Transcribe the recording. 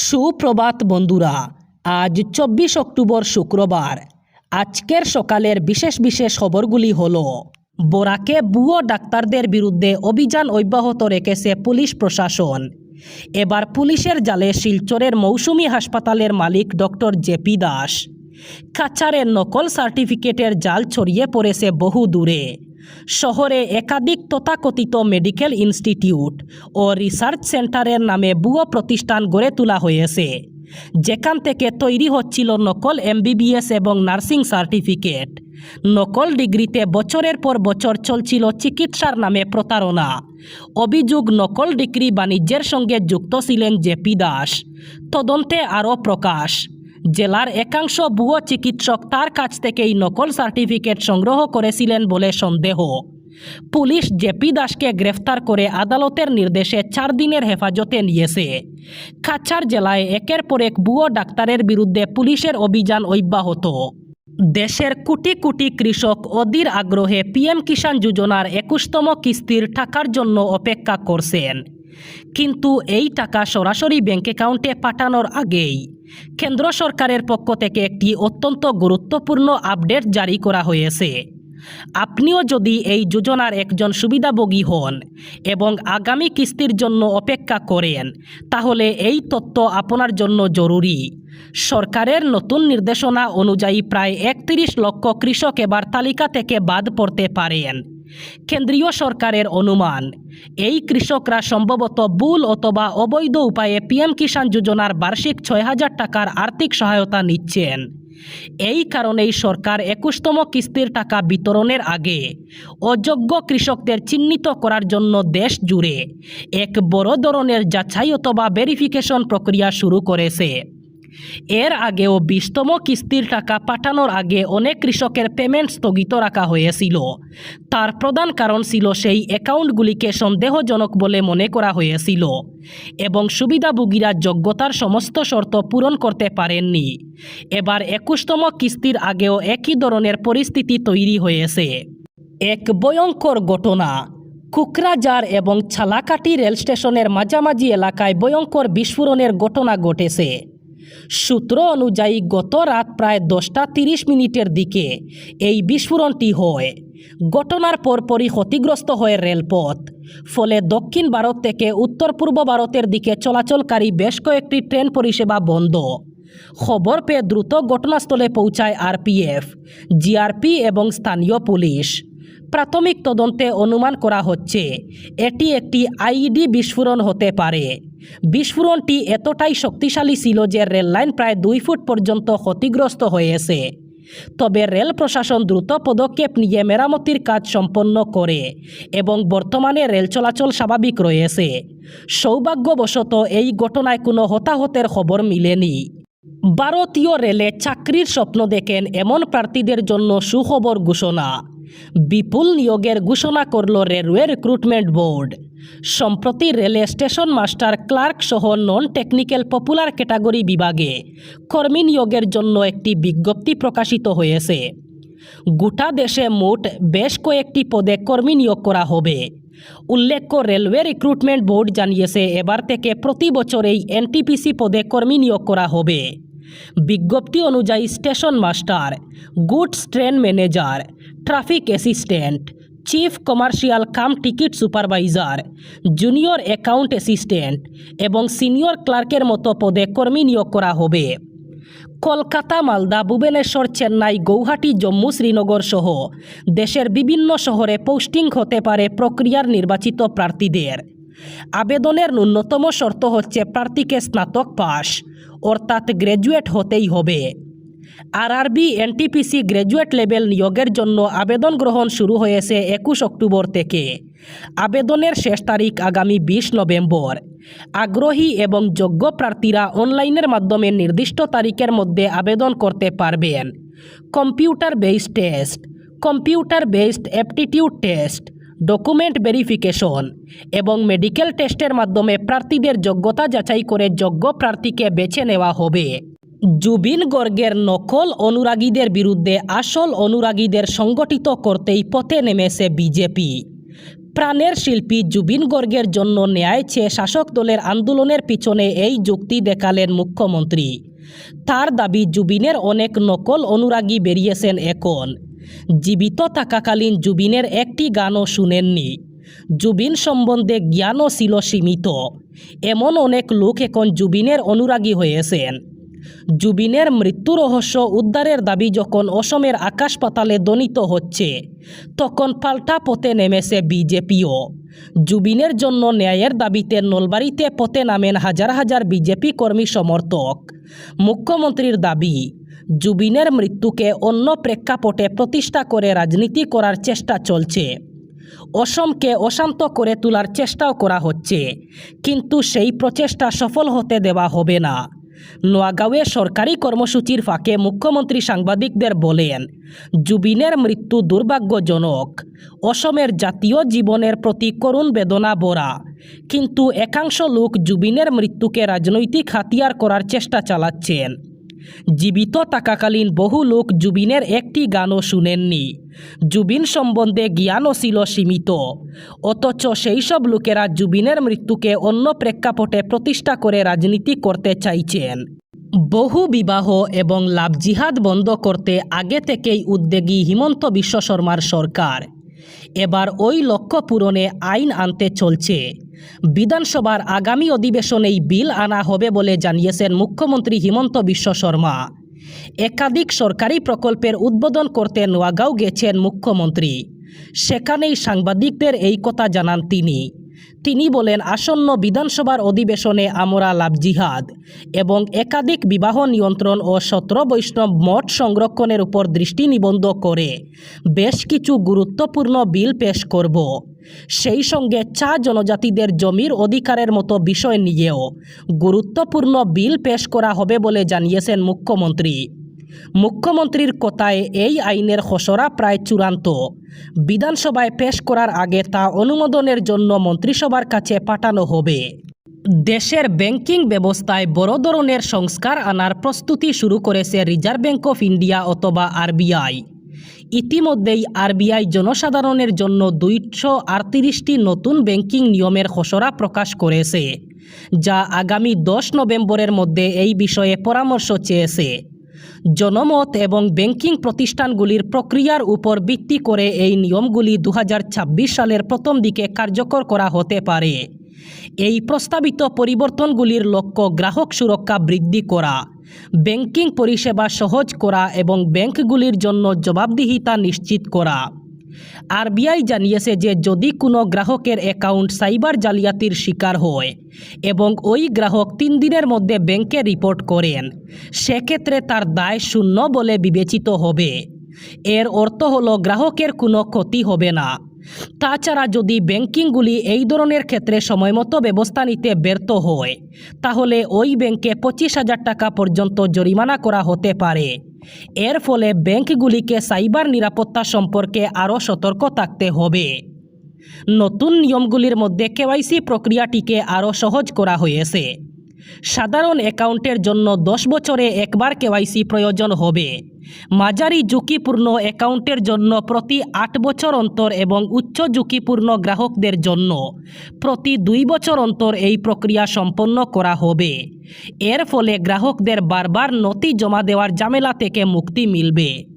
সুপ্রভাত বন্ধুরা, আজ চব্বিশ অক্টোবর শুক্রবার। আজকের সকালের বিশেষ বিশেষ খবরগুলি হল, বরাকে বুয়ো ডাক্তারদের বিরুদ্ধে অভিযান অব্যাহত রেখেছে পুলিশ প্রশাসন। এবার পুলিশের জালে শিলচরের মৌসুমী হাসপাতালের মালিক ডক্টর জেপি দাস। কাছাড়ের নকল সার্টিফিকেটের জাল ছড়িয়ে পড়েছে বহু দূরে শহরে একাধিক তথাকথিত মেডিকেল ইনস্টিটিউট ও রিসার্চ সেন্টারের নামে ভুয়ো প্রতিষ্ঠান গড়ে তোলা হয়েছে। যেখান থেকে তৈরি হচ্ছিল নকল এমবিবিএস এবং নার্সিং সার্টিফিকেট। নকল ডিগ্রিতে বছরের পর বছর চলছিল চিকিৎসার নামে প্রতারণা। অভিযোগ নকল ডিগ্রি বাণিজ্যের সঙ্গে যুক্ত ছিলেন জেপি দাস। তদন্তে আরও প্রকাশ জেলার একাংশ ভুয়ো চিকিৎসক তার কাছ থেকেই নকল সার্টিফিকেট সংগ্রহ করেছিলেন বলে সন্দেহ। পুলিশ জেপি দাসকে গ্রেফতার করে আদালতের নির্দেশে চার দিনের হেফাজতে নিয়েছে। কাছাড় জেলায় একের পর এক ভুয়ো ডাক্তারের বিরুদ্ধে পুলিশের অভিযান অব্যাহত। দেশের কোটি কোটি কৃষক অধীর আগ্রহে পিএম কিষাণ যোজনার একুশতম কিস্তির টাকার জন্য অপেক্ষা করছেন। কিন্তু এই টাকা সরাসরি ব্যাংক অ্যাকাউন্টে পাঠানোর আগেই কেন্দ্র সরকারের পক্ষ থেকে একটি অত্যন্ত গুরুত্বপূর্ণ আপডেট জারি করা হয়েছে। আপনিও যদি এই যোজনার একজন সুবিধাভোগী হন এবং আগামী কিস্তির জন্য অপেক্ষা করেন, তাহলে এই তথ্য আপনার জন্য জরুরি। সরকারের নতুন নির্দেশনা অনুযায়ী প্রায় একত্রিশ লক্ষ কৃষক এবার তালিকা থেকে বাদ পড়তে পারেন। কেন্দ্রীয় সরকারের অনুমান। এই কৃষকরা সম্ভবত ভুল অথবা অবৈধ উপায়ে পিএম কিষাণ যোজনার বার্ষিক ছয় হাজার টাকার আর্থিক সহায়তা নিচ্ছেন। এই কারণেই সরকার একুশতম কিস্তির টাকা বিতরণের আগে অযোগ্য কৃষকদের চিহ্নিত করার জন্য দেশ জুড়ে এক বড় ধরনের যাচাই অথবা ভেরিফিকেশন প্রক্রিয়া শুরু করেছে। এর আগেও বিশতম কিস্তির টাকা পাঠানোর আগে অনেক কৃষকের পেমেন্ট স্থগিত রাখা হয়েছিল। তার প্রধান কারণ ছিল সেই অ্যাকাউন্টগুলিকে সন্দেহজনক বলে মনে করা হয়েছিল এবং সুবিধাভোগীরা যোগ্যতার সমস্ত শর্ত পূরণ করতে পারেননি। এবার একুশতম কিস্তির আগেও একই ধরনের পরিস্থিতি তৈরি হয়েছে। এক ভয়ঙ্কর ঘটনা। কুকরাজার এবং ছালাকাটি রেল স্টেশনের মাঝামাঝি এলাকায় ভয়ঙ্কর বিস্ফোরণের ঘটনা ঘটেছে। সূত্র অনুযায়ী গত রাত প্রায় দশটা তিরিশ মিনিটের দিকে এই বিস্ফোরণটি হয়। ঘটনার পরপরই ক্ষতিগ্রস্ত হয় রেলপথ। ফলে দক্ষিণ ভারত থেকে উত্তর পূর্ব ভারতের দিকে চলাচলকারী বেশ কয়েকটি ট্রেন পরিষেবা বন্ধ। খবর পেয়ে দ্রুত ঘটনাস্থলে পৌঁছায় আরপিএফ, জিআরপি এবং স্থানীয় পুলিশ। প্রাথমিক তদন্তে অনুমান করা হচ্ছে, এটি একটি আইইডি বিস্ফোরণ হতে পারে। বিস্ফোরণটি এতটাই শক্তিশালী ছিল যে রেললাইন প্রায় দুই ফুট পর্যন্ত ক্ষতিগ্রস্ত হয়েছে তবে রেল প্রশাসন দ্রুত পদক্ষেপ নিয়ে মেরামতির কাজ সম্পন্ন করে এবং বর্তমানে রেল চলাচল স্বাভাবিক রয়েছে। সৌভাগ্যবশত এই ঘটনায় কোনো হতাহতের খবর মিলেনি। ভারতীয় রেলে চাকরির স্বপ্ন দেখেন এমন প্রার্থীদের জন্য সুখবর ঘোষণা। বিপুল নিয়োগের ঘোষণা করল রেলওয়ে রিক্রুটমেন্ট বোর্ড। সম্প্রতি রেলে স্টেশন মাস্টার ক্লার্ক সহ নন টেকনিক্যাল পপুলার ক্যাটাগরি বিভাগে কর্মী নিয়োগের জন্য একটি বিজ্ঞপ্তি প্রকাশিত হয়েছে। গোটা দেশে মোট বেশ কয়েকটি পদে কর্মী নিয়োগ করা হবে। উল্লেখ্য, রেলওয়ে রিক্রুটমেন্ট বোর্ড জানিয়েছে, এবার থেকে প্রতি বছর এই এনটিপিসি পদে কর্মী নিয়োগ করা হবে। বিজ্ঞপ্তি অনুযায়ী station master, goods train manager, traffic assistant, chief commercial cum ticket supervisor, junior account assistant এবং সিনিয়র ক্লার্কের মতো পদে কর্মী নিয়োগ করা হবে। কলকাতা, মালদা, ভুবনেশ্বর, চেন্নাই, গৌহাটি, জম্মু, শ্রীনগর সহ দেশের বিভিন্ন শহরে পোস্টিং হতে পারে প্রক্রিয়ার নির্বাচিত প্রার্থীদের। আবেদনের ন্যূনতম শর্ত হচ্ছে প্রার্থীকে স্নাতক পাস অর্থাৎ গ্র্যাজুয়েট হতেই হবে। আরআরবি এনটিপিসি গ্র্যাজুয়েট লেভেল নিয়োগের জন্য আবেদন গ্রহণ শুরু হয়েছে একুশ অক্টোবর থেকে। আবেদনের শেষ তারিখ আগামী বিশ নভেম্বর। আগ্রহী এবং যোগ্য প্রার্থীরা অনলাইনের মাধ্যমে নির্দিষ্ট তারিখের মধ্যে আবেদন করতে পারবেন। Computer based test. Computer based aptitude test. Document verification এবং মেডিকেল টেস্টের মাধ্যমে প্রার্থীদের যোগ্যতা যাচাই করে যোগ্য প্রার্থীকে বেছে নেওয়া হবে। জুবিন গর্গের নকল অনুরাগীদের বিরুদ্ধে আসল অনুরাগীদের সংগঠিত করতেই পথে নেমেছে বিজেপি। প্রাণের শিল্পী জুবিন গর্গের জন্য ন্যায় চেয়ে শাসক দলের আন্দোলনের পিছনে এই যুক্তি দেখালেন মুখ্যমন্ত্রী। তার দাবি, জুবিনের অনেক নকল অনুরাগী বেরিয়েছেন এখন। জীবিত থাকাকালীন জুবিনের একটি গানও শুনেননি। জুবিন সম্বন্ধে জ্ঞানও ছিল সীমিত। এমন অনেক লোক এখন জুবিনের অনুরাগী হয়েছেন। জুবিনের মৃত্যু রহস্য উদ্ধারের দাবি যখন অসমের আকাশ পাতালে দনিত হচ্ছে, তখন পাল্টা পথে নেমেছে বিজেপিও। জুবিনের জন্য ন্যায়ের দাবিতে নলবাড়িতে পথে নামেন হাজার হাজার বিজেপি কর্মী সমর্থক। মুখ্যমন্ত্রীর দাবি, জুবিনের মৃত্যুকে অন্য প্রেক্ষাপটে প্রতিষ্ঠা করে রাজনীতি করার চেষ্টা চলছে। অসমকে অশান্ত করে তোলার চেষ্টাও করা হচ্ছে, কিন্তু সেই প্রচেষ্টা সফল হতে দেওয়া হবে না। নোয়াগাঁওয়ে সরকারি কর্মসূচির ফাঁকে মুখ্যমন্ত্রী সাংবাদিকদের বলেন, জুবিনের মৃত্যু দুর্ভাগ্যজনক। অসমের জাতীয় জীবনের প্রতি করুণ বেদনা ভরা। কিন্তু একাংশ লোক জুবিনের মৃত্যুকে রাজনৈতিক হাতিয়ার করার চেষ্টা চালাচ্ছেন। জীবিত থাকাকালীন বহু লোক জুবিনের একটি গানও শুনেননি। জুবিন সম্বন্ধে জ্ঞানও ছিল সীমিত। অথচ সেই সব লোকেরা জুবিনের মৃত্যুকে অন্য প্রেক্ষাপটে প্রতিষ্ঠা করে রাজনীতি করতে চাইছেন। বহু বিবাহ এবং লাভ জিহাদ বন্ধ করতে আগে থেকেই উদ্যোগী হিমন্ত বিশ্ব শর্মার সরকার এবার ওই লক্ষ্য পূরণে আইন আনতে চলছে। বিধানসভার আগামী অধিবেশনেই বিল আনা হবে বলে জানিয়েছেন মুখ্যমন্ত্রী হিমন্ত বিশ্ব শর্মা। একাধিক সরকারি প্রকল্পের উদ্বোধন করতে নোয়াগাঁও গেছেন মুখ্যমন্ত্রী। সেখানেই সাংবাদিকদের এই কথা জানান তিনি। তিনি বলেন, আসন্ন বিধানসভার অধিবেশনে আমরা লাভ জিহাদ এবং একাধিক বিবাহ নিয়ন্ত্রণ ও সত্র বৈষ্ণব মঠ সংরক্ষণের উপর দৃষ্টি নিবন্ধ করে বেশ কিছু গুরুত্বপূর্ণ বিল পেশ করব। সেই সঙ্গে চা জনজাতিদের জমির অধিকারের মতো বিষয় নিয়েও গুরুত্বপূর্ণ বিল পেশ করা হবে বলে জানিয়েছেন মুখ্যমন্ত্রী। মুখ্যমন্ত্রীর কথায় এই আইনের খসড়া প্রায় চূড়ান্ত। বিধানসভায় পেশ করার আগে তা অনুমোদনের জন্য মন্ত্রিসভার কাছে পাঠানো হবে। দেশের ব্যাংকিং ব্যবস্থায় বড় ধরনের সংস্কার আনার প্রস্তুতি শুরু করেছে রিজার্ভ ব্যাংক অফ ইন্ডিয়া অথবা আরবিআই। ইতিমধ্যেই আরবিআই জনসাধারণের জন্য দুইশো আটত্রিশটি নতুন ব্যাংকিং নিয়মের খসড়া প্রকাশ করেছে, যা আগামী দশ নভেম্বরের মধ্যে এই বিষয়ে পরামর্শ চেয়েছে। জনমত এবং ব্যাংকিং প্রতিষ্ঠানগুলির প্রক্রিয়ার উপর ভিত্তি করে এই নিয়মগুলি দু হাজার ছাব্বিশ সালের প্রথম দিকে কার্যকর করা হতে পারে। এই প্রস্তাবিত পরিবর্তনগুলির লক্ষ্য গ্রাহক সুরক্ষা বৃদ্ধি করা, ব্যাংকিং পরিষেবা সহজ করা এবং ব্যাংকগুলির জন্য জবাবদিহিতা নিশ্চিত করা। আরবিআই জানিয়েছে যে যদি কোনো গ্রাহকের অ্যাকাউন্ট সাইবার জালিয়াতির শিকার হয় এবং ওই গ্রাহক তিন দিনের মধ্যে ব্যাংকে রিপোর্ট করেন, সেক্ষেত্রে তার দায় শূন্য বলে বিবেচিত হবে। এর অর্থ হলো গ্রাহকের কোনো ক্ষতি হবে না। তাছাড়া যদি ব্যাংকিংগুলি এই ধরনের ক্ষেত্রে সময়মতো ব্যবস্থা নিতে ব্যর্থ হয়, তাহলে ওই ব্যাংকে পঁচিশ হাজার টাকা পর্যন্ত জরিমানা করা হতে পারে। এর ফলে ব্যাংকগুলিকে সাইবার নিরাপত্তা সম্পর্কে আরও সতর্ক থাকতে হবে। নতুন নিয়মগুলির মধ্যে কেওয়াইসি প্রক্রিয়াটিকে আরও সহজ করা হয়েছে। সাধারণ অ্যাকাউন্টের জন্য দশ বছরে একবার কেওয়াইসি প্রয়োজন হবে। মাঝারি ঝুঁকিপূর্ণ অ্যাকাউন্টের জন্য প্রতি আট বছর অন্তর এবং উচ্চ ঝুঁকিপূর্ণ গ্রাহকদের জন্য প্রতি দুই বছর অন্তর এই প্রক্রিয়া সম্পন্ন করা হবে। এর ফলে গ্রাহকদের বারবার নথি জমা দেওয়ার ঝামেলা থেকে মুক্তি মিলবে।